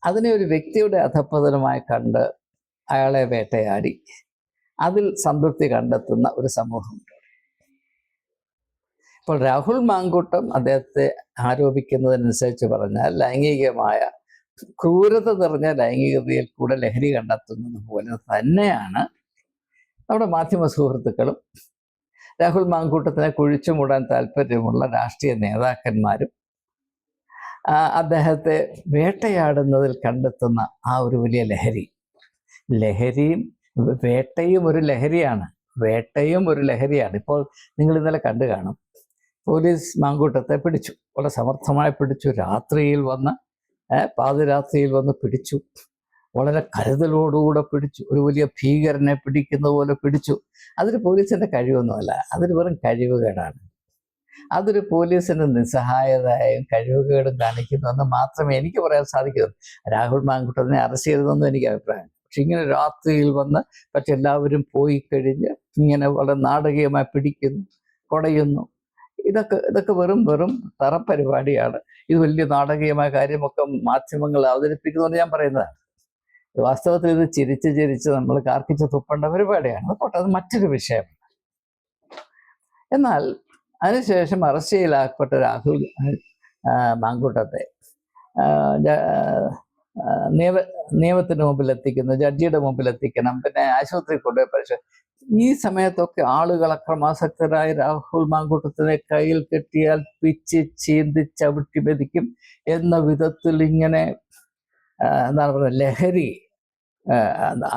അതിനെ ഒരു വ്യക്തിയുടെ അധപ്പതനമായി കണ്ട് അയാളെ വേട്ടയാടി അതിൽ സംതൃപ്തി കണ്ടെത്തുന്ന ഒരു സമൂഹമുണ്ട് ഇപ്പോൾ രാഹുൽ മാങ്കൂട്ടം അദ്ദേഹത്തെ ആരോപിക്കുന്നതിനനുസരിച്ച് പറഞ്ഞാൽ ലൈംഗികമായ ക്രൂരത നിറഞ്ഞ ലൈംഗികതയിൽ കൂടെ ലഹരി കണ്ടെത്തുന്നത് പോലെ തന്നെയാണ് നമ്മുടെ മാധ്യമ സുഹൃത്തുക്കളും രാഹുൽ മാങ്കൂട്ടത്തിനെ കുഴിച്ചു മൂടാൻ താല്പര്യമുള്ള രാഷ്ട്രീയ നേതാക്കന്മാരും അദ്ദേഹത്തെ വേട്ടയാടുന്നതിൽ കണ്ടെത്തുന്ന ആ ഒരു വലിയ ലഹരി. ലഹരിയും വേട്ടയും ഒരു ലഹരിയാണ്. വേട്ടയും ഒരു ലഹരിയാണ്. ഇപ്പോൾ നിങ്ങൾ ഇന്നലെ കണ്ടു കാണും. പോലീസ് മാങ്കൂട്ടത്തെ പിടിച്ചു. വളരെ സമർത്ഥമായി പിടിച്ചു. രാത്രിയിൽ വന്ന് പാതിരാത്രിയിൽ വന്ന് പിടിച്ചു. വളരെ കരുതലോടുകൂടെ പിടിച്ചു. ഒരു വലിയ ഭീകരനെ പിടിക്കുന്ന പോലെ പിടിച്ചു. അതൊരു പോലീസിന്റെ കഴിവൊന്നുമല്ല. അതൊരു വെറും കഴിവുകേടാണ്. അതൊരു പോലീസിന്റെ നിസ്സഹായതയും കഴിവുകേടും കാണിക്കുന്നുവെന്ന് മാത്രമേ എനിക്ക് പറയാൻ സാധിക്കൂ. രാഹുൽ മാങ്കുട്ടതിനെ അറസ്റ്റ് ചെയ്തതെന്നും എനിക്ക് അഭിപ്രായം പക്ഷെ ഇങ്ങനെ രാത്രിയിൽ വന്ന് പക്ഷെ എല്ലാവരും പോയി കഴിഞ്ഞ് ഇങ്ങനെ വളരെ നാടകീയമായി പിടിക്കുന്നു കൊടയുന്നു. ഇതൊക്കെ ഇതൊക്കെ വെറും വെറും തറപ്പരിപാടിയാണ്. ഇത് വലിയ നാടകീയമായ കാര്യമൊക്കെ മാധ്യമങ്ങൾ അവതരിപ്പിക്കുന്നുണ്ട് ഞാൻ പറയുന്നതാണ്. വാസ്തവത്തിൽ ഇത് ചിരിച്ച് ചിരിച്ച് നമ്മൾ കാർക്കിച്ച് തുപ്പേണ്ട പരിപാടിയാണ്. പോട്ടെ അത് മറ്റൊരു വിഷയം എന്നാൽ അതിനുശേഷം അറസ്റ്റ് ചെയ്യലാക്കപ്പെട്ട രാഹുൽ മാങ്കൂട്ടത്തെ നിയമ നിയമത്തിന് മുമ്പിൽ എത്തിക്കുന്നു ജഡ്ജിയുടെ മുമ്പിൽ എത്തിക്കണം പിന്നെ ആശുപത്രി കൊണ്ടുപോയി പക്ഷേ ഈ സമയത്തൊക്കെ ആളുകൾ അക്രമാസക്തരായ രാഹുൽ മാങ്കൂട്ടത്തിനെ കയ്യിൽ കെട്ടിയാൽ പിച്ച് ചീന്തി ചവിട്ടി മെതിക്കും എന്ന വിധത്തിൽ ഇങ്ങനെ എന്താണ് പറയുക ലഹരി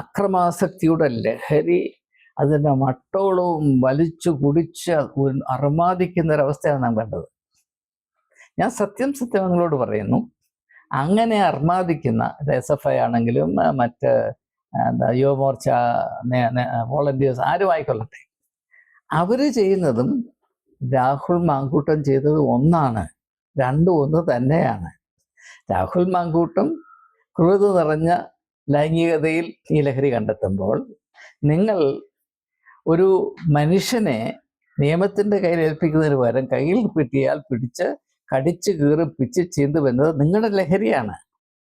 അക്രമാസക്തിയുടെ ലഹരി അതിന്റെ മട്ടോളവും വലിച്ചു കുടിച്ച് അർമാദിക്കുന്ന ഒരവസ്ഥയാണ് നാം കണ്ടത്. ഞാൻ സത്യം സത്യം നിങ്ങളോട് പറയുന്നു അങ്ങനെ അർമാദിക്കുന്ന എസ് എഫ് ഐ ആണെങ്കിലും മറ്റ് എന്താ യുവമോർച്ച വോളണ്ടിയേഴ്സ് ആരും ആയിക്കൊള്ളട്ടെ. അവർ ചെയ്യുന്നതും രാഹുൽ മാങ്കൂട്ടം ചെയ്തത് ഒന്നാണ്. രണ്ടും ഒന്ന് തന്നെയാണ്. രാഹുൽ മാങ്കൂട്ടം ക്രൂരത നിറഞ്ഞ ലൈംഗികതയിൽ ഈ ലഹരി കണ്ടെത്തുമ്പോൾ നിങ്ങൾ ഒരു മനുഷ്യനെ നിയമത്തിന്റെ കയ്യിൽ ഏൽപ്പിക്കുന്നതിന് പകരം കയ്യിൽ കിട്ടിയാൽ പിടിച്ച് കടിച്ച് കീറി പിച്ച് ചീന്ത് വരുന്നത് നിങ്ങളുടെ ലഹരിയാണ്.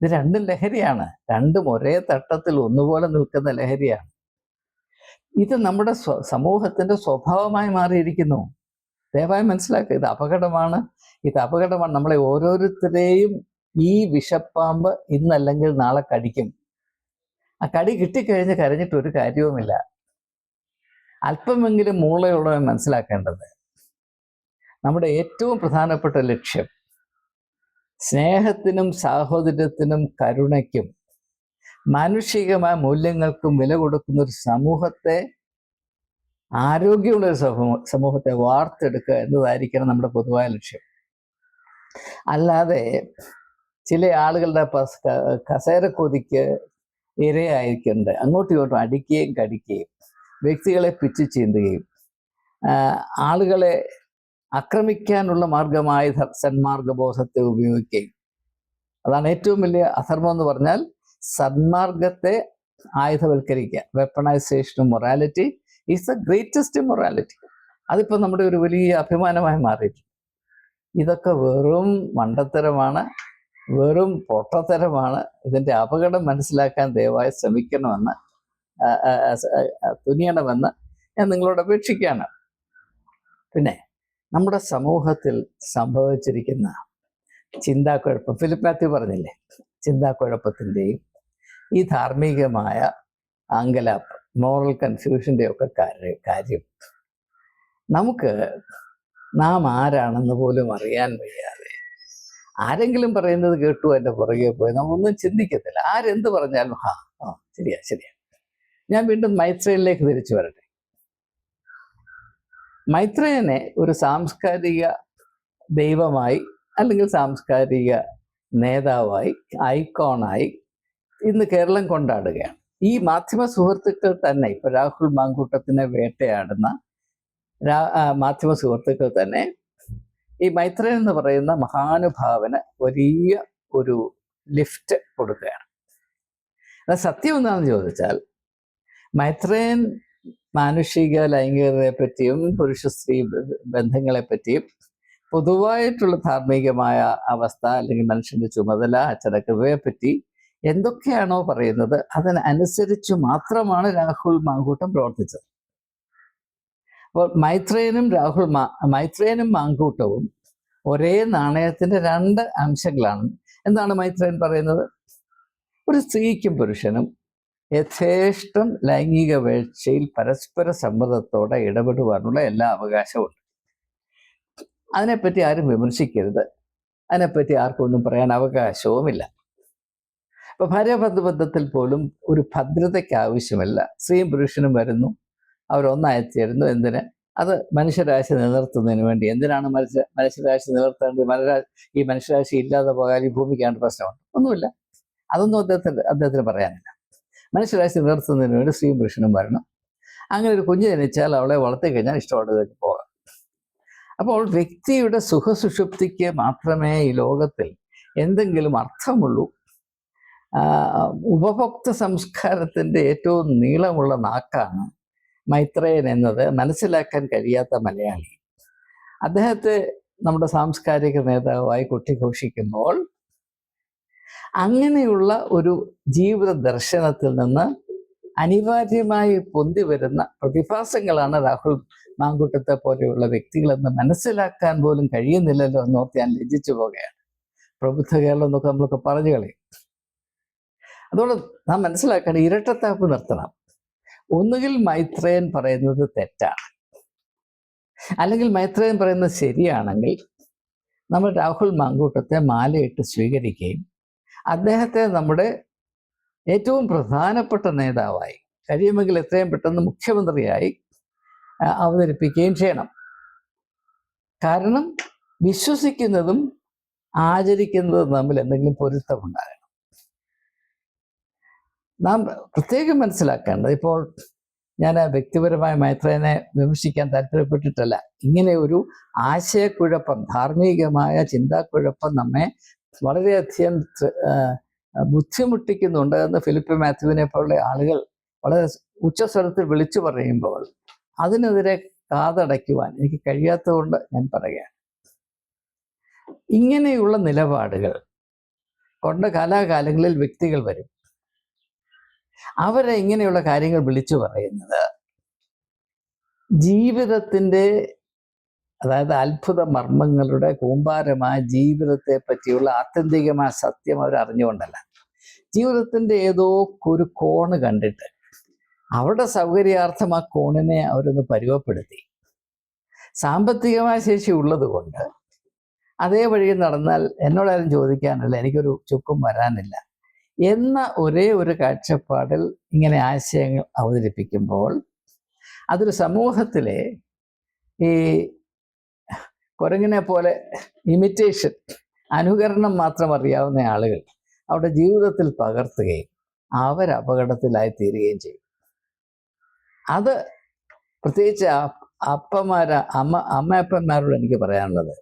ഇത് രണ്ടും ലഹരിയാണ്. രണ്ടും ഒരേ തട്ടത്തിൽ ഒന്നുപോലെ നിൽക്കുന്ന ലഹരിയാണ്. ഇത് നമ്മുടെ സമൂഹത്തിന്റെ സ്വഭാവമായി മാറിയിരിക്കുന്നു. ദയവായി മനസ്സിലാക്കുക ഇത് അപകടമാണ്. ഇത് അപകടമാണ്. നമ്മളെ ഓരോരുത്തരെയും ഈ വിഷപ്പാമ്പ് ഇന്നല്ലെങ്കിൽ നാളെ കടിക്കും. ആ കടി കിട്ടിക്കഴിഞ്ഞ് കരഞ്ഞിട്ട് ഒരു കാര്യവുമില്ല. അല്പമെങ്കിലും മൂളയുള്ളവൻ മനസ്സിലാക്കേണ്ടത് നമ്മുടെ ഏറ്റവും പ്രധാനപ്പെട്ട ലക്ഷ്യം സ്നേഹത്തിനും സാഹോദര്യത്തിനും കരുണയ്ക്കും മാനുഷികമായ മൂല്യങ്ങൾക്കും വില കൊടുക്കുന്ന ഒരു സമൂഹത്തെ ആരോഗ്യമുള്ള ഒരു സമൂഹ- സമൂഹത്തെ വാർത്തെടുക്കുക എന്നതായിരിക്കണം നമ്മുടെ പൊതുവായ ലക്ഷ്യം. അല്ലാതെ ചില ആളുകളുടെ കസേര കൊതിക്ക് ഇരയായിരിക്കുന്നുണ്ട്. അങ്ങോട്ടും ഇങ്ങോട്ടും അടിക്കുകയും കടിക്കുകയും വ്യക്തികളെ പിച്ചു ചീന്തുകയും ആളുകളെ ആക്രമിക്കാനുള്ള മാർഗമായ സന്മാർഗബോധത്തെ ഉപയോഗിക്കുകയും. അതാണ് ഏറ്റവും വലിയ അധർമ്മം എന്ന് പറഞ്ഞാൽ സന്മാർഗത്തെ ആയുധവൽക്കരിക്കുക. Weaponisation morality is the greatest morality അതിപ്പോൾ നമ്മുടെ ഒരു വലിയ അഭിമാനമായി മാറിയിട്ടുണ്ട്. ഇതൊക്കെ വെറും മണ്ടത്തരമാണ് വെറും പൊട്ടത്തരമാണ്. ഇതിന്റെ അപകടം മനസ്സിലാക്കാൻ ദയവായി ശ്രമിക്കണമെന്ന് തുനിയണമെന്ന് ഞാൻ നിങ്ങളോട് അപേക്ഷിക്കുകയാണ്. പിന്നെ നമ്മുടെ സമൂഹത്തിൽ സംഭവിച്ചിരിക്കുന്ന ചിന്താക്കുഴപ്പം മാത്യു പറഞ്ഞില്ലേ ചിന്താക്കുഴപ്പത്തിന്റെയും ഈ ധാർമ്മികമായ അങ്കലാപ്പ് മോറൽ കൺഫ്യൂഷന്റെ ഒക്കെ കാര്യം നമുക്ക് നാം ആരാണെന്ന് പോലും അറിയാൻ വയ്യാതെ ആരെങ്കിലും പറയുന്നത് കേട്ടു എന്റെ പുറകെ പോയി നമ്മളൊന്നും ചിന്തിക്കത്തില്ല. ആരെന്ത് പറഞ്ഞാലും ഹാ ആ ശരിയാ ശരിയാ. ഞാൻ വീണ്ടും മൈത്രയിലേക്ക് തിരിച്ചു വരട്ടെ. മൈത്രേയനെ ഒരു സാംസ്കാരിക ദൈവമായി അല്ലെങ്കിൽ സാംസ്കാരിക നേതാവായി ഐക്കോണായി ഇന്ന് കേരളം കൊണ്ടാടുകയാണ്. ഈ മാധ്യമ സുഹൃത്തുക്കൾ തന്നെ ഇപ്പൊ രാഹുൽ മാങ്കൂട്ടത്തിനെ വേട്ടയാടുന്ന മാധ്യമ സുഹൃത്തുക്കൾ തന്നെ ഈ മൈത്രൻ എന്ന് പറയുന്ന മഹാനുഭാവന് വലിയ ഒരു ലിഫ്റ്റ് കൊടുക്കുകയാണ്. സത്യം എന്താണെന്ന് ചോദിച്ചാൽ മൈത്രേയൻ മാനുഷിക ലൈംഗികതയെ പറ്റിയും പുരുഷ സ്ത്രീ ബന്ധങ്ങളെ പറ്റിയും പൊതുവായിട്ടുള്ള ധാർമ്മികമായ അവസ്ഥ അല്ലെങ്കിൽ മനുഷ്യന്റെ ചുമതല അച്ചടക്കം ഇവയെ പറ്റി എന്തൊക്കെയാണോ പറയുന്നത് അതിനനുസരിച്ച് മാത്രമാണ് രാഹുൽ മാങ്കൂട്ടം പ്രവർത്തിച്ചത്. അപ്പോൾ മൈത്രേനും രാഹുൽ മാ മൈത്രേനും മാങ്കൂട്ടവും ഒരേ നാണയത്തിന്റെ രണ്ട് അംശങ്ങളാണ്. എന്താണ് മൈത്രേൻ പറയുന്നത്? ഒരു സ്ത്രീക്കും പുരുഷനും യഥേഷ്ടം ലൈംഗിക വീഴ്ചയിൽ പരസ്പര സമ്മതത്തോടെ ഇടപെടുവാനുള്ള എല്ലാ അവകാശവും. അതിനെപ്പറ്റി ആരും വിമർശിക്കരുത്. അതിനെപ്പറ്റി ആർക്കും ഒന്നും പറയാൻ അവകാശവുമില്ല. ഇപ്പൊ ഭാര്യാഭർത്തൃ ബന്ധത്തിൽ പോലും ഒരു ഭദ്രതയ്ക്ക് ആവശ്യമല്ല. സ്ത്രീയും പുരുഷനും വരുന്നു. അവരൊന്നായി ചേരുന്നു എന്തിന്? അത് മനുഷ്യരാശി നിലനിർത്തുന്നതിന് വേണ്ടി. എന്തിനാണ് മനുഷ്യ മനുഷ്യരാശി നിലനിർത്തേണ്ടത്? മനുഷ്യ ഈ മനുഷ്യരാശി ഇല്ലാതെ പോയാൽ ഈ ഭൂമിക്കാണ് പ്രശ്നമുണ്ട്. ഒന്നുമില്ല. അതൊന്നും അദ്ദേഹത്തിന് അദ്ദേഹത്തിന് പറയാനില്ല. മനുഷ്യരാശി നിലനിർത്തുന്നതിന് വേണ്ടി സ്ത്രീയും പുരുഷനും വരണം. അങ്ങനെ ഒരു കുഞ്ഞ് ജനിച്ചാൽ അവളെ വളർത്തി കഴിഞ്ഞാൽ ഇഷ്ടമുള്ളതിലേക്ക് പോകാം. അപ്പോൾ വ്യക്തിയുടെ സുഖസുഷുപ്തിക്ക് മാത്രമേ ഈ ലോകത്തിൽ എന്തെങ്കിലും അർത്ഥമുള്ളൂ. ഉപഭോക്ത സംസ്കാരത്തിന്റെ ഏറ്റവും നീളമുള്ള നാക്കാണ് മൈത്രയൻ എന്നത് മനസ്സിലാക്കാൻ കഴിയാത്ത മലയാളി. അദ്ദേഹത്തെ നമ്മുടെ സാംസ്കാരിക നേതാവായി കൊട്ടിഘോഷിക്കുമ്പോൾ അങ്ങനെയുള്ള ഒരു ജീവിത ദർശനത്തിൽ നിന്ന് അനിവാര്യമായി പൊന്തി വരുന്ന പ്രതിഭാസങ്ങളാണ് രാഹുൽ മാങ്കുട്ടത്തെ പോലെയുള്ള വ്യക്തികളെന്ന് മനസ്സിലാക്കാൻ പോലും കഴിയുന്നില്ലല്ലോ എന്നോർത്ത് ഞാൻ ലജ്ജിച്ചു പോകുകയാണ് പ്രബുദ്ധ കേരളം എന്നൊക്കെ നമ്മളൊക്കെ പറഞ്ഞു കളയും. അതുകൊണ്ട് നാം മനസ്സിലാക്കണം ഇരട്ടത്താപ്പ് നിർത്തണം. ഒന്നുകിൽ മൈത്രേയൻ പറയുന്നത് തെറ്റാണ്. അല്ലെങ്കിൽ മൈത്രേയൻ പറയുന്നത് ശരിയാണെങ്കിൽ നമ്മൾ രാഹുൽ മാങ്കൂട്ടത്തെ മാലയിട്ട് സ്വീകരിക്കുകയും അദ്ദേഹത്തെ നമ്മുടെ ഏറ്റവും പ്രധാനപ്പെട്ട നേതാവായി കഴിയുമെങ്കിൽ എത്രയും പെട്ടെന്ന് മുഖ്യമന്ത്രിയായി അവതരിപ്പിക്കുകയും ചെയ്യണം. കാരണം വിശ്വസിക്കുന്നതും ആചരിക്കുന്നതും തമ്മിൽ എന്തെങ്കിലും പൊരുത്തമുണ്ടാകണം നാം പ്രത്യേകം മനസ്സിലാക്കേണ്ടത് ഇപ്പോൾ ഞാൻ വ്യക്തിപരമായ മൈത്രേനെ വിമർശിക്കാൻ താല്പര്യപ്പെട്ടിട്ടല്ല. ഇങ്ങനെ ഒരു ആശയക്കുഴപ്പം ധാർമ്മികമായ ചിന്താക്കുഴപ്പം നമ്മെ വളരെയധികം ബുദ്ധിമുട്ടിക്കുന്നുണ്ട് എന്ന് ഫിലിപ്പ് മാത്യുവിനെ പോലുള്ള ആളുകൾ വളരെ ഉച്ചസ്വരത്തിൽ വിളിച്ചു പറയുമ്പോൾ അതിനെതിരെ കാതടയ്ക്കുവാൻ എനിക്ക് കഴിയാത്തതുകൊണ്ട് ഞാൻ പറയുകയാണ്. ഇങ്ങനെയുള്ള നിലപാടുകൾ കൊണ്ട് കലാകാലങ്ങളിൽ വ്യക്തികൾ വരും. അവരെ ഇങ്ങനെയുള്ള കാര്യങ്ങൾ വിളിച്ചു പറയുന്നത് ജീവിതത്തിന്റെ അതായത് അത്ഭുത മർമ്മങ്ങളുടെ കൂമ്പാരമായ ജീവിതത്തെ പറ്റിയുള്ള ആത്യന്തികമായ സത്യം അവർ അറിഞ്ഞുകൊണ്ടല്ല. ജീവിതത്തിന്റെ ഏതോ ഒരു കോണ് കണ്ടിട്ട് അവരുടെ സൗകര്യാർത്ഥം ആ കോണിനെ അവരൊന്ന് പരുവപ്പെടുത്തി സാമ്പത്തികമായ ശേഷി ഉള്ളത് കൊണ്ട് അതേ വഴി നടന്നാൽ എന്നോടാരും ചോദിക്കാനല്ല എനിക്കൊരു ചുക്കും വരാനില്ല എന്ന ഒരേ ഒരു കാഴ്ചപ്പാടിൽ ഇങ്ങനെ ആശയങ്ങൾ അവതരിപ്പിക്കുമ്പോൾ അതൊരു സമൂഹത്തിലെ ഈ കുരങ്ങിനെ പോലെ ഇമിറ്റേഷൻ അനുകരണം മാത്രം അറിയാവുന്ന ആളുകൾ അവരുടെ ജീവിതത്തിൽ പകർത്തുകയും അവർ അപകടത്തിലായി തീരുകയും ചെയ്യും. അത് പ്രത്യേകിച്ച് അപ്പമാര അമ്മ അമ്മയപ്പന്മാരോട് എനിക്ക് പറയാനുള്ളത്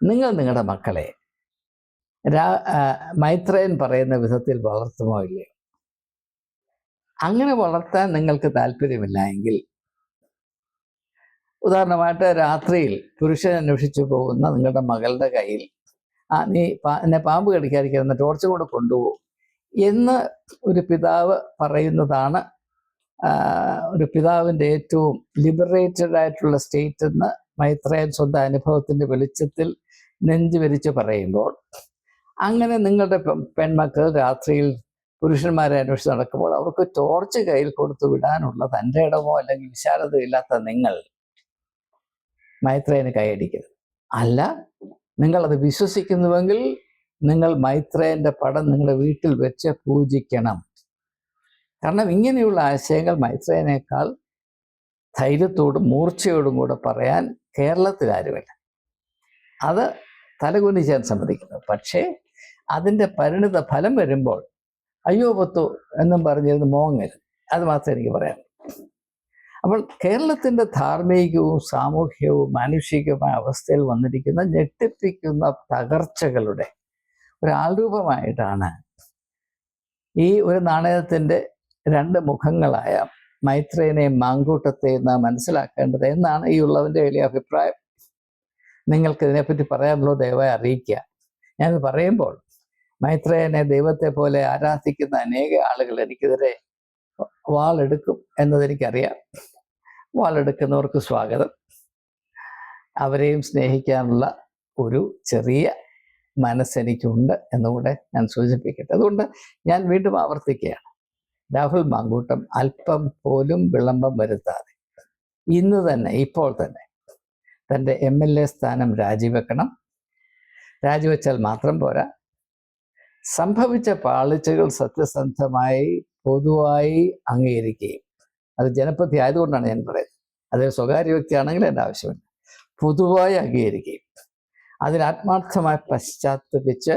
നിങ്ങൾ നിങ്ങളുടെ മക്കളെ രാ മൈത്രയൻ പറയുന്ന വിധത്തിൽ വളർത്തുമോ ഇല്ലയോ? അങ്ങനെ വളർത്താൻ നിങ്ങൾക്ക് താല്പര്യമില്ല എങ്കിൽ ഉദാഹരണമായിട്ട് രാത്രിയിൽ പുരുഷൻ അന്വേഷിച്ചു പോകുന്ന നിങ്ങളുടെ മകളുടെ കയ്യിൽ ആ നീ എന്നെ പാമ്പ് കടിക്കാതിരിക്കുന്ന ടോർച്ച് കൊണ്ട് കൊണ്ടുപോകും എന്ന് ഒരു പിതാവ് പറയുന്നതാണ് ഒരു പിതാവിന്റെ ഏറ്റവും ലിബറേറ്റഡ് ആയിട്ടുള്ള സ്റ്റേറ്റ് എന്ന് മൈത്രേയൻ സ്വന്തം അനുഭവത്തിന്റെ വെളിച്ചത്തിൽ നെഞ്ചു വിരിച്ച് പറയുമ്പോൾ അങ്ങനെ നിങ്ങളുടെ പെൺമക്കൾ രാത്രിയിൽ പുരുഷന്മാരെ അന്വേഷിച്ച് നടക്കുമ്പോൾ അവർക്ക് ടോർച്ച് കയ്യിൽ കൊടുത്തു വിടാനുള്ള തന്റെ ഇടമോ അല്ലെങ്കിൽ വിശാലതയോ ഇല്ലാത്ത നിങ്ങൾ മൈത്രേയന് കൈയടിക്കരുത്. അല്ല നിങ്ങളത് വിശ്വസിക്കുന്നുവെങ്കിൽ നിങ്ങൾ മൈത്രേയന്റെ പടം നിങ്ങളുടെ വീട്ടിൽ വെച്ച് പൂജിക്കണം. കാരണം ഇങ്ങനെയുള്ള ആശയങ്ങൾ മൈത്രേയനേക്കാൾ ധൈര്യത്തോടും മൂർച്ചയോടും കൂടെ പറയാൻ കേരളത്തിൽ ആരുമില്ല അത് തലകുനിച്ചാൻ സമ്മതിക്കുന്നു. പക്ഷേ അതിന്റെ പരിണിത ഫലം വരുമ്പോൾ അയ്യോ പത്തു എന്നും പറഞ്ഞിരുന്ന് മോങ്ങരുത്. അത് മാത്രമേ എനിക്ക് പറയാം അപ്പോൾ കേരളത്തിന്റെ ധാർമ്മികവും സാമൂഹികവും മാനുഷികവുമായ അവസ്ഥയിൽ വന്നിരിക്കുന്ന ഞെട്ടിപ്പിക്കുന്ന തകർച്ചകളുടെ ഒരു ആൾരൂപമായിട്ടാണ് ഈ ഒരു നാണയത്തിന്റെ രണ്ട് മുഖങ്ങളായ മൈത്രേനെയും മാങ്കൂട്ടത്തെയും നാം മനസ്സിലാക്കേണ്ടത് എന്നാണ് ഈ ഉള്ളവന്റെ വലിയ അഭിപ്രായം. നിങ്ങൾക്ക് ഇതിനെപ്പറ്റി പറയാനുള്ളൂ ദയവായി അറിയിക്കുക. ഞാൻ പറയുമ്പോൾ മൈത്രേയനെ ദൈവത്തെ പോലെ ആരാധിക്കുന്ന അനേക ആളുകൾ എനിക്കെതിരെ വാളെടുക്കും എന്നതെനിക്കറിയാം. വാളെടുക്കുന്നവർക്ക് സ്വാഗതം. അവരെയും സ്നേഹിക്കാനുള്ള ഒരു ചെറിയ മനസ്സെനിക്കുണ്ട് എന്നുകൂടെ ഞാൻ സൂചിപ്പിക്കട്ടെ. അതുകൊണ്ട് ഞാൻ വീണ്ടും ആവർത്തിക്കുകയാണ്. രാഹുൽ മാങ്കൂട്ടം അല്പം പോലും വിളംബം വരുത്താതെ ഇന്ന് തന്നെ ഇപ്പോൾ തന്നെ തന്റെ എം എൽ എ സ്ഥാനം രാജിവെക്കണം. രാജിവെച്ചാൽ മാത്രം പോരാ. സംഭവിച്ച പാളിച്ചകൾ സത്യസന്ധമായി പൊതുവായി അംഗീകരിക്കുകയും അത് ജനപ്രതി ആയതുകൊണ്ടാണ് ഞാൻ പറയുന്നത്. അതൊരു സ്വകാര്യ വ്യക്തിയാണെങ്കിൽ എന്റെ ആവശ്യമില്ല. പൊതുവായി അംഗീകരിക്കുകയും അതിൽ ആത്മാർത്ഥമായി പശ്ചാത്തപിച്ച്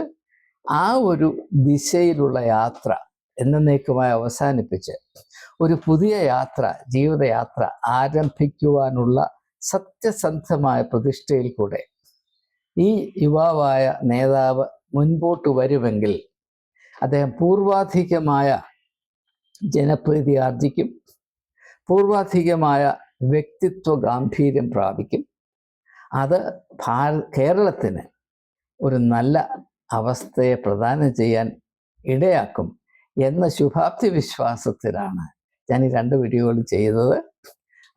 ആ ഒരു ദിശയിലുള്ള യാത്ര എന്നേക്കുമായി അവസാനിപ്പിച്ച് ഒരു പുതിയ യാത്ര ജീവിതയാത്ര ആരംഭിക്കുവാനുള്ള സത്യസന്ധമായ പ്രതിഷ്ഠയിൽ കൂടെ ഈ യുവാവായ നേതാവ് മുൻപോട്ട് വരുമെങ്കിൽ അദ്ദേഹം പൂർവാധികമായ ജനപ്രീതി ആർജിക്കും. പൂർവാധികമായ വ്യക്തിത്വ ഗാംഭീര്യം പ്രാപിക്കും. അത് ഭാര കേരളത്തിന് ഒരു നല്ല അവസ്ഥയെ പ്രദാനം ചെയ്യാൻ ഇടയാക്കും എന്ന ശുഭാപ്തി വിശ്വാസത്തിലാണ് ഞാൻ ഈ രണ്ട് വീഡിയോകൾ ചെയ്തത്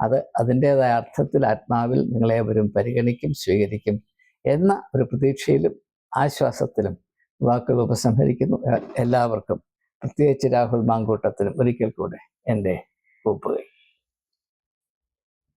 അത് അതിന്റേതായ അർത്ഥത്തിൽ ആത്മാവിൽ നിങ്ങളെ നിങ്ങളേവരും പരിഗണിക്കും സ്വീകരിക്കും എന്ന ഒരു പ്രതീക്ഷയിലും ആശ്വാസത്തിലും വാക്കുകൾ ഉപസംഹരിക്കുന്നു. എല്ലാവർക്കും പ്രത്യേകിച്ച് രാഹുൽ മാങ്കൂട്ടത്തിനും ഒരിക്കൽ കൂടെ എന്റെ കൂപ്പുകൈ